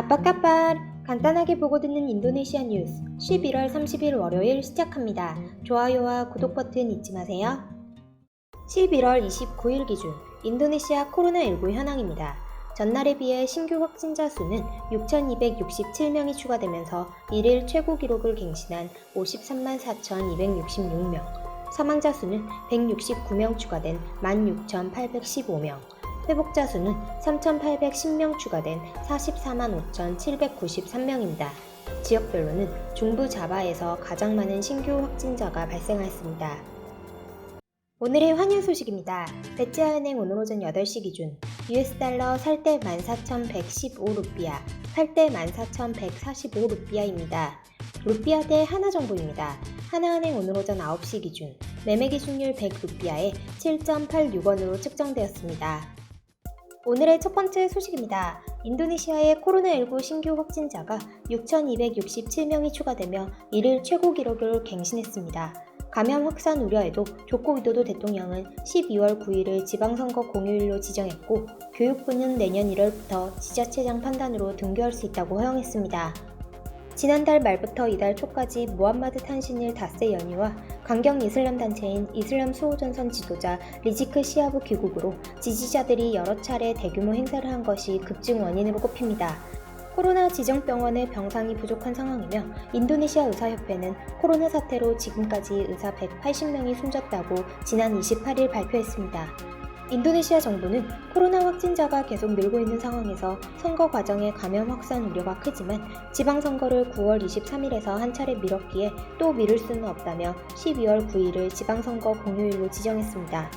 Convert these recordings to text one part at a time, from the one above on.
아빠까빨 간단하게 보고 듣는 인도네시아 뉴스 11월 30일 월요일 시작합니다. 좋아요와 구독 버튼 잊지 마세요. 11월 29일 기준 인도네시아 코로나19 현황입니다. 전날에 비해 신규 확진자 수는 6,267명이 추가되면서 1일 최고 기록을 갱신한 53만 4,266명, 사망자 수는 169명 추가된 16,815명, 회복자 수는 3,810명 추가된 44만 5,793명입니다. 지역별로는 중부 자바에서 가장 많은 신규 확진자가 발생하였습니다. 오늘의 환율 소식입니다. 배지아은행 오늘 오전 8시 기준 US 달러 살 때 14,115루피아, 팔 때 14,145루피아입니다. 루피아 대 하나 정보입니다. 하나은행 오늘 오전 9시 기준 매매 기준율 100루피아에 7.86원으로 측정되었습니다. 오늘의 첫 번째 소식입니다. 인도네시아의 코로나19 신규 확진자가 6,267명이 추가되며 1일 최고 기록을 갱신했습니다. 감염 확산 우려에도 조코 위도도 대통령은 12월 9일을 지방선거 공휴일로 지정했고 교육부는 내년 1월부터 지자체장 판단으로 등교할 수 있다고 허용했습니다. 지난달 말부터 이달 초까지 무함마드 탄신일 닷새 연휴와 강경 이슬람 단체인 이슬람 수호전선 지도자 리지크 시아브 귀국으로 지지자들이 여러 차례 대규모 행사를 한 것이 급증 원인으로 꼽힙니다. 코로나 지정병원의 병상이 부족한 상황이며 인도네시아 의사협회는 코로나 사태로 지금까지 의사 180명이 숨졌다고 지난 28일 발표했습니다. 인도네시아 정부는 코로나 확진자가 계속 늘고 있는 상황에서 선거 과정의 감염 확산 우려가 크지만 지방선거를 9월 23일에서 한 차례 미뤘기에 또 미룰 수는 없다며 12월 9일을 지방선거 공휴일로 지정했습니다.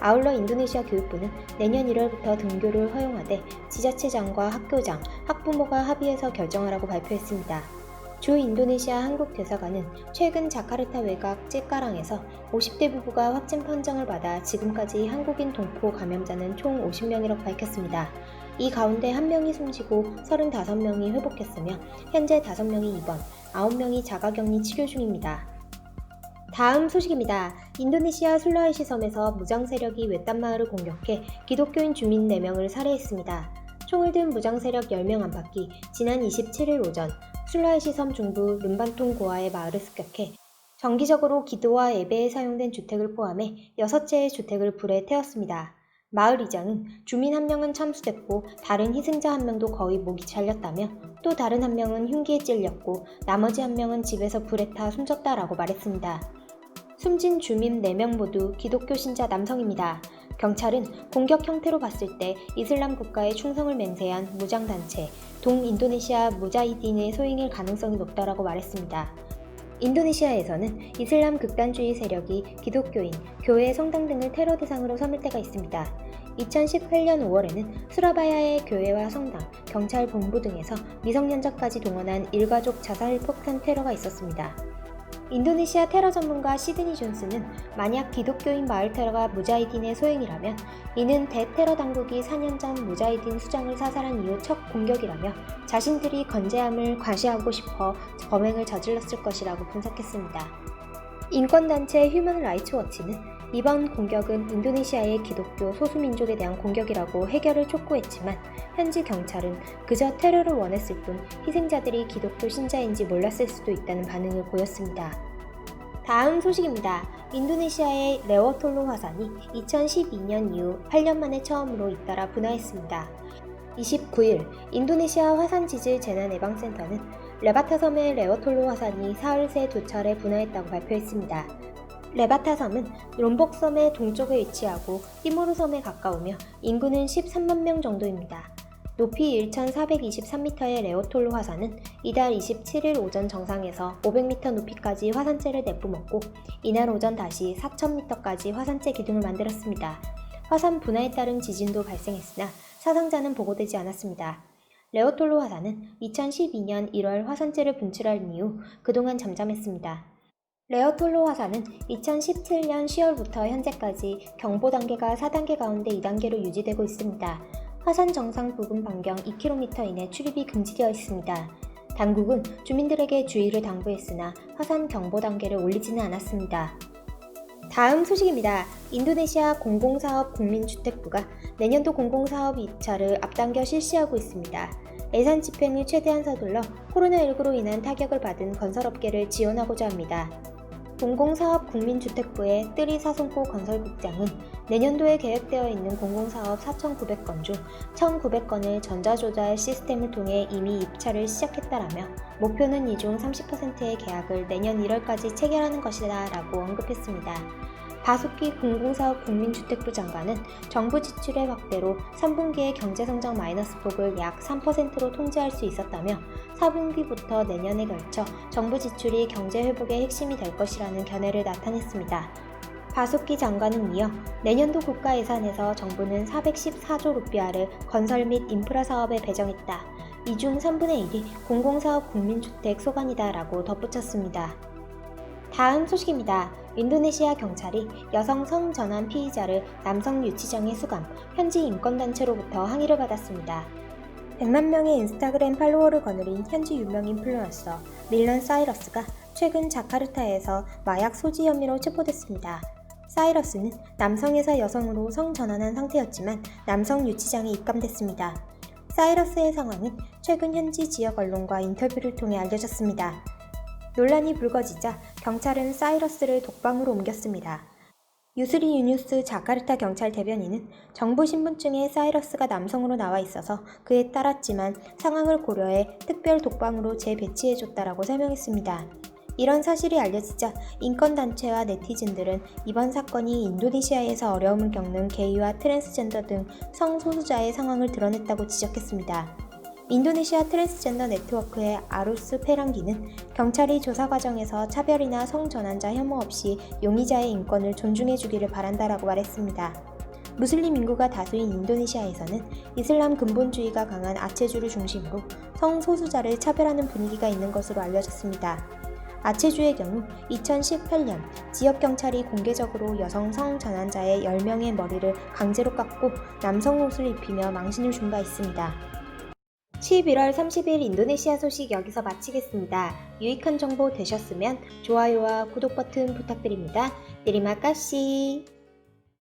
아울러 인도네시아 교육부는 내년 1월부터 등교를 허용하되 지자체장과 학교장, 학부모가 합의해서 결정하라고 발표했습니다. 주 인도네시아 한국 대사관은 최근 자카르타 외곽 찌까랑에서 50대 부부가 확진 판정을 받아 지금까지 한국인 동포 감염자는 총 50명이라고 밝혔습니다. 이 가운데 1명이 숨지고 35명이 회복했으며 현재 5명이 입원, 9명이 자가격리 치료 중입니다. 다음 소식입니다. 인도네시아 술라이시 섬에서 무장 세력이 외딴 마을을 공격해 기독교인 주민 4명을 살해했습니다. 총을 든 무장 세력 10명 안팎이 지난 27일 오전 술라이시 섬 중부 름반통 고아의 마을을 습격해 정기적으로 기도와 예배에 사용된 주택을 포함해 6채의 주택을 불에 태웠습니다. 마을 이장은 주민 한 명은 참수됐고 다른 희생자 한 명도 거의 목이 잘렸다며 또 다른 한 명은 흉기에 찔렸고 나머지 한 명은 집에서 불에 타 숨졌다라고 말했습니다. 숨진 주민 4명 모두 기독교 신자 남성입니다. 경찰은 공격 형태로 봤을 때 이슬람 국가에 충성을 맹세한 무장단체 동인도네시아 무자히딘의 소행일 가능성이 높다라고 말했습니다. 인도네시아에서는 이슬람 극단주의 세력이 기독교인, 교회, 성당 등을 테러 대상으로 삼을 때가 있습니다. 2018년 5월에는 수라바야의 교회와 성당, 경찰 본부 등에서 미성년자까지 동원한 일가족 자살 폭탄 테러가 있었습니다. 인도네시아 테러 전문가 시드니 존스는 만약 기독교인 마을 테러가 무자히딘의 소행이라면 이는 대테러 당국이 4년 전 무자히딘 수장을 사살한 이후 첫 공격이라며 자신들이 건재함을 과시하고 싶어 범행을 저질렀을 것이라고 분석했습니다. 인권단체 휴먼 라이츠 워치는 이번 공격은 인도네시아의 기독교 소수민족에 대한 공격이라고 해결을 촉구했지만 현지 경찰은 그저 테러를 원했을 뿐 희생자들이 기독교 신자인지 몰랐을 수도 있다는 반응을 보였습니다. 다음 소식입니다. 인도네시아의 레워톨로 화산이 2012년 이후 8년 만에 처음으로 잇따라 분화했습니다. 29일 인도네시아 화산지질 재난예방센터는 레바타 섬의 레워톨로 화산이 사흘 새 두 차례 분화했다고 발표했습니다. 레바타 섬은 롬복 섬의 동쪽에 위치하고 티모르 섬에 가까우며 인구는 13만 명 정도입니다. 높이 1,423m의 레오톨로 화산은 이달 27일 오전 정상에서 500m 높이까지 화산재를 내뿜었고 이날 오전 다시 4,000m까지 화산재 기둥을 만들었습니다. 화산 분화에 따른 지진도 발생했으나 사상자는 보고되지 않았습니다. 레오톨로 화산은 2012년 1월 화산재를 분출한 이후 그동안 잠잠했습니다. 레어톨로 화산은 2017년 10월부터 현재까지 경보 단계가 4단계 가운데 2단계로 유지되고 있습니다. 화산 정상 부근 반경 2km 이내 출입이 금지되어 있습니다. 당국은 주민들에게 주의를 당부했으나 화산 경보 단계를 올리지는 않았습니다. 다음 소식입니다. 인도네시아 공공사업 국민주택부가 내년도 공공사업 입찰을 앞당겨 실시하고 있습니다. 예산 집행을 최대한 서둘러 코로나19로 인한 타격을 받은 건설업계를 지원하고자 합니다. 공공사업 국민주택부의 뜨리 사송포 건설국장은 내년도에 계획되어 있는 공공사업 4,900건 중 1,900건을 전자조달 시스템을 통해 이미 입찰을 시작했다라며 목표는 이 중 30%의 계약을 내년 1월까지 체결하는 것이다 라고 언급했습니다. 바숙기 공공사업 국민주택부 장관은 정부 지출의 확대로 3분기의 경제성장 마이너스 폭을 약 3%로 통제할 수 있었다며 4분기부터 내년에 걸쳐 정부 지출이 경제 회복의 핵심이 될 것이라는 견해를 나타냈습니다. 바숙기 장관은 이어 내년도 국가 예산에서 정부는 414조 루피아를 건설 및 인프라 사업에 배정했다. 이 중 3분의 1이 공공사업 국민주택 소관이다라고 덧붙였습니다. 다음 소식입니다. 인도네시아 경찰이 여성 성전환 피의자를 남성 유치장에 수감, 현지 인권단체로부터 항의를 받았습니다. 100만 명의 인스타그램 팔로워를 거느린 현지 유명 인플루언서 밀런 사이러스가 최근 자카르타에서 마약 소지 혐의로 체포됐습니다. 사이러스는 남성에서 여성으로 성전환한 상태였지만 남성 유치장에 입감됐습니다. 사이러스의 상황은 최근 현지 지역 언론과 인터뷰를 통해 알려졌습니다. 논란이 불거지자 경찰은 사이러스를 독방으로 옮겼습니다. 유스리 유뉴스 자카르타 경찰 대변인은 정부 신분증에 사이러스가 남성으로 나와 있어서 그에 따랐지만 상황을 고려해 특별 독방으로 재배치해줬다라고 설명했습니다. 이런 사실이 알려지자 인권단체와 네티즌들은 이번 사건이 인도네시아에서 어려움을 겪는 게이와 트랜스젠더 등 성소수자의 상황을 드러냈다고 지적했습니다. 인도네시아 트랜스젠더 네트워크의 아루스 페랑기는 경찰이 조사 과정에서 차별이나 성전환자 혐오 없이 용의자의 인권을 존중해 주기를 바란다라고 말했습니다. 무슬림 인구가 다수인 인도네시아에서는 이슬람 근본주의가 강한 아체주를 중심으로 성소수자를 차별하는 분위기가 있는 것으로 알려졌습니다. 아체주의 경우 2018년 지역 경찰이 공개적으로 여성 성전환자의 10명의 머리를 강제로 깎고 남성 옷을 입히며 망신을 준 바 있습니다. 11월 30일 인도네시아 소식 여기서 마치겠습니다. 유익한 정보 되셨으면 좋아요와 구독 버튼 부탁드립니다. 내리마까시